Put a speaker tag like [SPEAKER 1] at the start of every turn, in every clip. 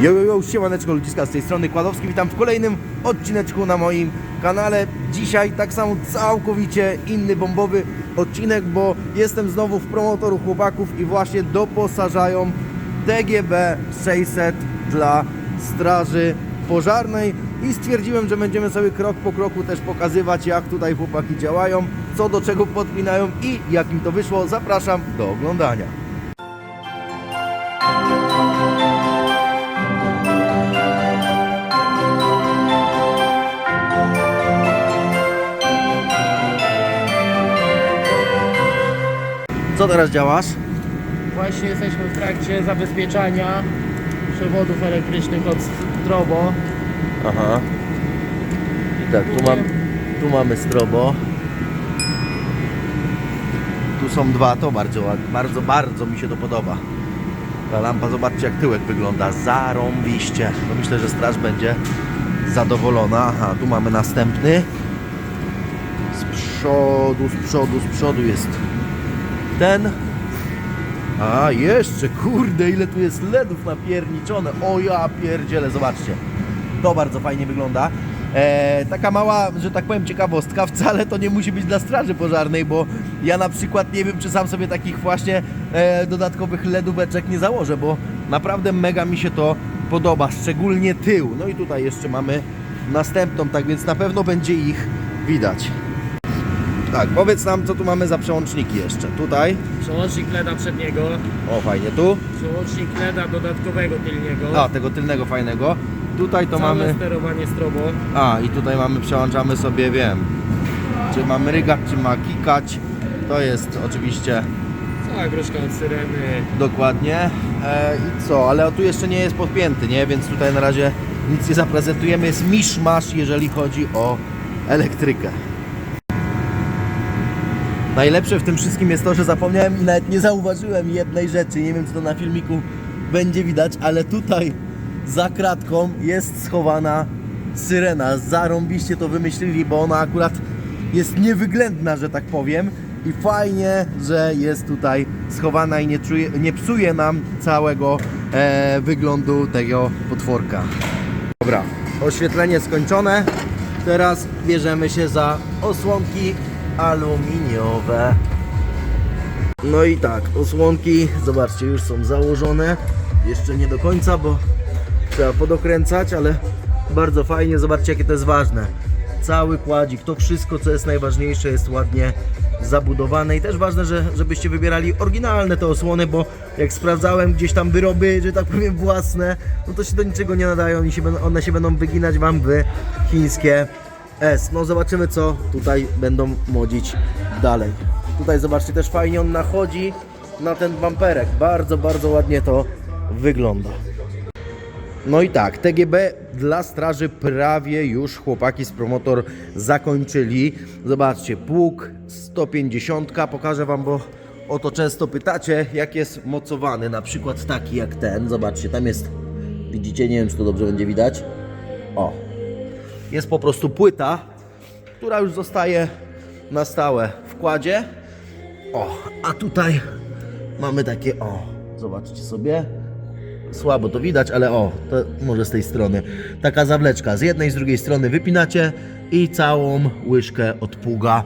[SPEAKER 1] Jo, jo, jo, siemaneczko ludziska z tej strony Kładowski, witam w kolejnym odcineczku na moim kanale. Dzisiaj tak samo całkowicie inny bombowy odcinek, bo jestem znowu w promotoru chłopaków i właśnie doposażają DGB 600 dla straży pożarnej i stwierdziłem, że będziemy sobie krok po kroku też pokazywać jak tutaj chłopaki działają, co do czego podpinają i jak im to wyszło. Zapraszam do oglądania. Co teraz działasz?
[SPEAKER 2] Właśnie jesteśmy w trakcie zabezpieczania przewodów elektrycznych od Strobo.
[SPEAKER 1] Aha. I tak, tu, mam, tu mamy strobo. Tu są dwa, to bardzo ładnie, bardzo, bardzo mi się to podoba. Ta lampa, zobaczcie jak tyłek wygląda, zarąbiście. No myślę, że straż będzie zadowolona. Aha, tu mamy następny. Z przodu, z przodu, z przodu jest ten. A, jeszcze, kurde, ile tu jest LEDów napierniczone. O ja pierdziele, zobaczcie. To bardzo fajnie wygląda. E, taka mała, że tak powiem, ciekawostka, wcale to nie musi być dla straży pożarnej, bo ja na przykład nie wiem, czy sam sobie takich właśnie e, dodatkowych LEDóweczek nie założę, bo naprawdę mega mi się to podoba, szczególnie tył. No i tutaj jeszcze mamy następną, tak więc na pewno będzie ich widać. Tak, powiedz nam, co tu mamy za przełączniki jeszcze. Tutaj,
[SPEAKER 2] Przełącznik LEDa przedniego,
[SPEAKER 1] o fajnie, tu,
[SPEAKER 2] przełącznik LEDa dodatkowego tylniego.
[SPEAKER 1] a tego tylnego fajnego. Tutaj to
[SPEAKER 2] Całe
[SPEAKER 1] mamy...
[SPEAKER 2] sterowanie Strobo.
[SPEAKER 1] A i tutaj mamy, przełączamy sobie, wiem, czy mamy rygać, czy ma kikać. To jest oczywiście
[SPEAKER 2] Cała gruszka od syreny.
[SPEAKER 1] dokładnie. E, I co, ale tu jeszcze nie jest podpięty, nie? Więc tutaj na razie nic nie zaprezentujemy. Jest miszmasz, jeżeli chodzi o elektrykę. Najlepsze w tym wszystkim jest to, że zapomniałem i nawet nie zauważyłem jednej rzeczy. Nie wiem, czy to na filmiku będzie widać, ale tutaj za kratką jest schowana syrena. Zarąbiście to wymyślili, bo ona akurat jest niewyględna, że tak powiem. I fajnie, że jest tutaj schowana i nie, czuje, nie psuje nam całego e, wyglądu tego potworka. Dobra, oświetlenie skończone. Teraz bierzemy się za osłonki aluminiowe. No i tak, osłonki, zobaczcie, już są założone. Jeszcze nie do końca, bo trzeba podokręcać, ale bardzo fajnie. Zobaczcie, jakie to jest ważne. Cały kładzik, to wszystko, co jest najważniejsze, jest ładnie zabudowane i też ważne, że, żebyście wybierali oryginalne te osłony, bo jak sprawdzałem gdzieś tam wyroby, że tak powiem własne, no to się do niczego nie nadają i się, one się będą wyginać Wam w chińskie S. No zobaczymy co tutaj będą modzić dalej. Tutaj zobaczcie też fajnie on nachodzi na ten bamperek. Bardzo, bardzo ładnie to wygląda. No i tak, TGB dla straży prawie już chłopaki z promotor zakończyli. Zobaczcie, pług 150, pokażę Wam, bo o to często pytacie, jak jest mocowany. Na przykład taki jak ten, zobaczcie, tam jest, widzicie, nie wiem czy to dobrze będzie widać. O, jest po prostu płyta, która już zostaje na stałe w kładzie. O, a tutaj mamy takie, o, zobaczcie sobie. Słabo to widać, ale o, to może z tej strony. Taka zawleczka. Z jednej, z drugiej strony wypinacie i całą łyżkę od pługa.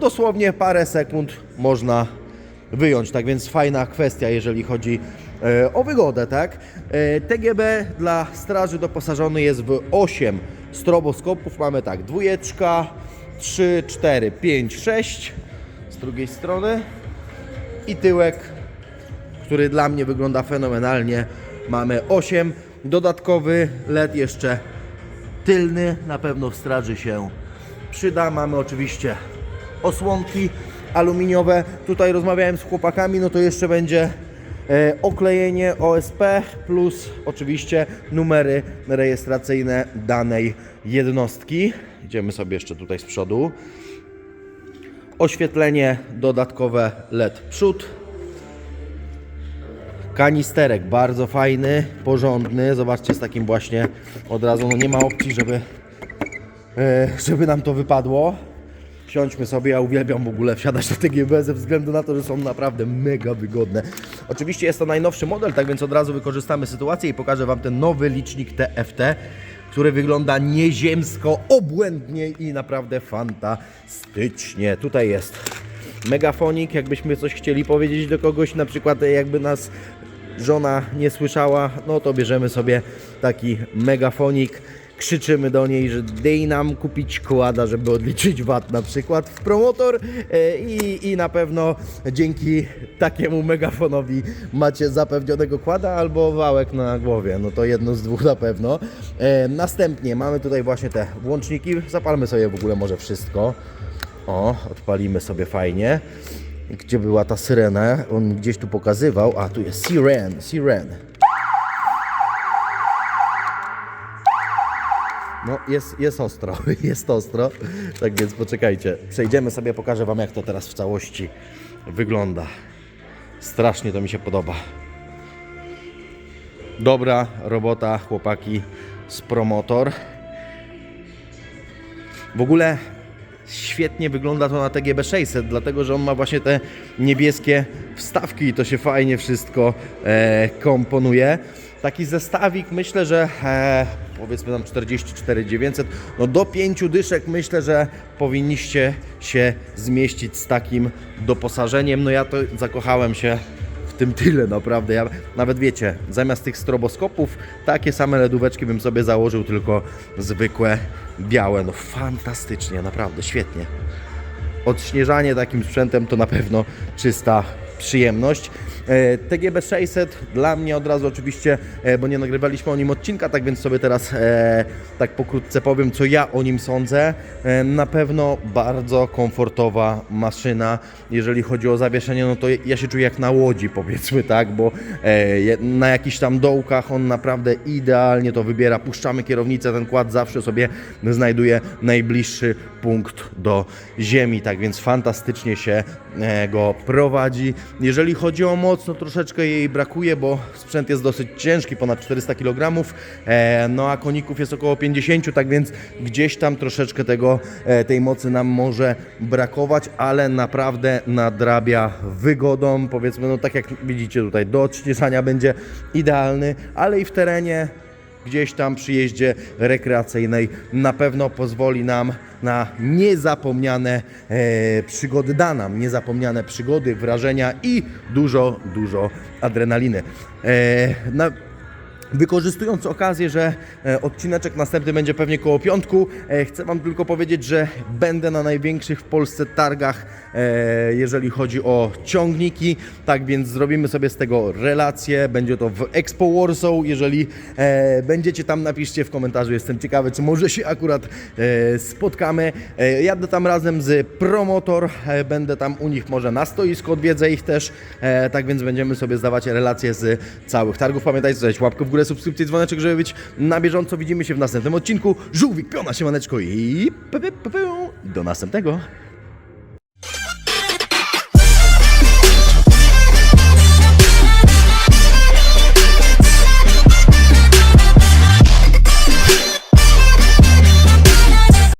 [SPEAKER 1] Dosłownie parę sekund można wyjąć. Tak więc fajna kwestia, jeżeli chodzi e, o wygodę, tak? E, TGB dla straży doposażony jest w 8 stroboskopów. Mamy tak, dwójeczka, 3, 4, 5, 6 z drugiej strony i tyłek który dla mnie wygląda fenomenalnie. Mamy 8, dodatkowy LED jeszcze tylny, na pewno w straży się przyda. Mamy oczywiście osłonki aluminiowe. Tutaj rozmawiałem z chłopakami, no to jeszcze będzie oklejenie OSP plus oczywiście numery rejestracyjne danej jednostki. Idziemy sobie jeszcze tutaj z przodu. Oświetlenie dodatkowe LED przód, Kanisterek bardzo fajny, porządny. Zobaczcie z takim właśnie od razu, no nie ma opcji, żeby, e, żeby nam to wypadło. Siądźmy sobie, ja uwielbiam w ogóle wsiadać na TGB ze względu na to, że są naprawdę mega wygodne. Oczywiście jest to najnowszy model, tak więc od razu wykorzystamy sytuację i pokażę Wam ten nowy licznik TFT, który wygląda nieziemsko, obłędnie i naprawdę fantastycznie. Tutaj jest megafonik, jakbyśmy coś chcieli powiedzieć do kogoś, na przykład jakby nas żona nie słyszała, no to bierzemy sobie taki megafonik, krzyczymy do niej, że dej nam kupić kłada, żeby odliczyć VAT na przykład w promotor e, i, i na pewno dzięki takiemu megafonowi macie zapewnionego kłada albo wałek na głowie, no to jedno z dwóch na pewno. E, Następnie mamy tutaj właśnie te włączniki, zapalmy sobie w ogóle może wszystko. O, odpalimy sobie fajnie. Gdzie była ta syrena? On gdzieś tu pokazywał. A, tu jest Siren, Siren. No, jest, jest ostro, jest ostro. Tak więc poczekajcie. Przejdziemy sobie, pokażę Wam, jak to teraz w całości wygląda. Strasznie to mi się podoba. Dobra robota, chłopaki z promotor. W ogóle świetnie wygląda to na TGB 600, dlatego że on ma właśnie te niebieskie wstawki i to się fajnie wszystko e, komponuje. Taki zestawik myślę, że e, powiedzmy tam 44 900, no do 5 dyszek myślę, że powinniście się zmieścić z takim doposażeniem. No ja to zakochałem się w tym tyle naprawdę. Ja nawet wiecie, zamiast tych stroboskopów, takie same ledóweczki bym sobie założył, tylko zwykłe, białe. No fantastycznie, naprawdę, świetnie. Odśnieżanie takim sprzętem to na pewno czysta przyjemność. E, TGB 600 dla mnie od razu oczywiście, e, bo nie nagrywaliśmy o nim odcinka, tak więc sobie teraz e, tak pokrótce powiem, co ja o nim sądzę. Na pewno bardzo komfortowa maszyna. Jeżeli chodzi o zawieszenie, no to ja się czuję jak na łodzi, powiedzmy tak, bo na jakichś tam dołkach on naprawdę idealnie to wybiera. Puszczamy kierownicę, ten kład zawsze sobie znajduje najbliższy punkt do ziemi, tak więc fantastycznie się go prowadzi. Jeżeli chodzi o moc, no troszeczkę jej brakuje, bo sprzęt jest dosyć ciężki, ponad 400 kg, e, no a koników jest około 50, tak więc gdzieś tam troszeczkę tego, e, tej mocy nam może brakować, ale naprawdę nadrabia wygodą, powiedzmy, no tak jak widzicie tutaj, do odśnieżania będzie idealny, ale i w terenie gdzieś tam przy jeździe rekreacyjnej na pewno pozwoli nam na niezapomniane e, przygody, da nam niezapomniane przygody, wrażenia i dużo, dużo adrenaliny. E, na, Wykorzystując okazję, że e, odcineczek następny będzie pewnie koło piątku, e, chcę Wam tylko powiedzieć, że będę na największych w Polsce targach, e, jeżeli chodzi o ciągniki. Tak więc zrobimy sobie z tego relację. Będzie to w Expo Warsaw. Jeżeli będziecie tam, napiszcie w komentarzu. Jestem ciekawy, czy może się akurat spotkamy. Jadę tam razem z Promotor. Będę tam u nich może na stoisku, odwiedzę ich też. Tak więc będziemy sobie zdawać relacje z całych targów. Pamiętajcie, zostawić łapkę w górę, subskrypcję, dzwoneczek, żeby być na bieżąco. Widzimy się w następnym odcinku. Żółwik, piona, siemaneczko i do następnego.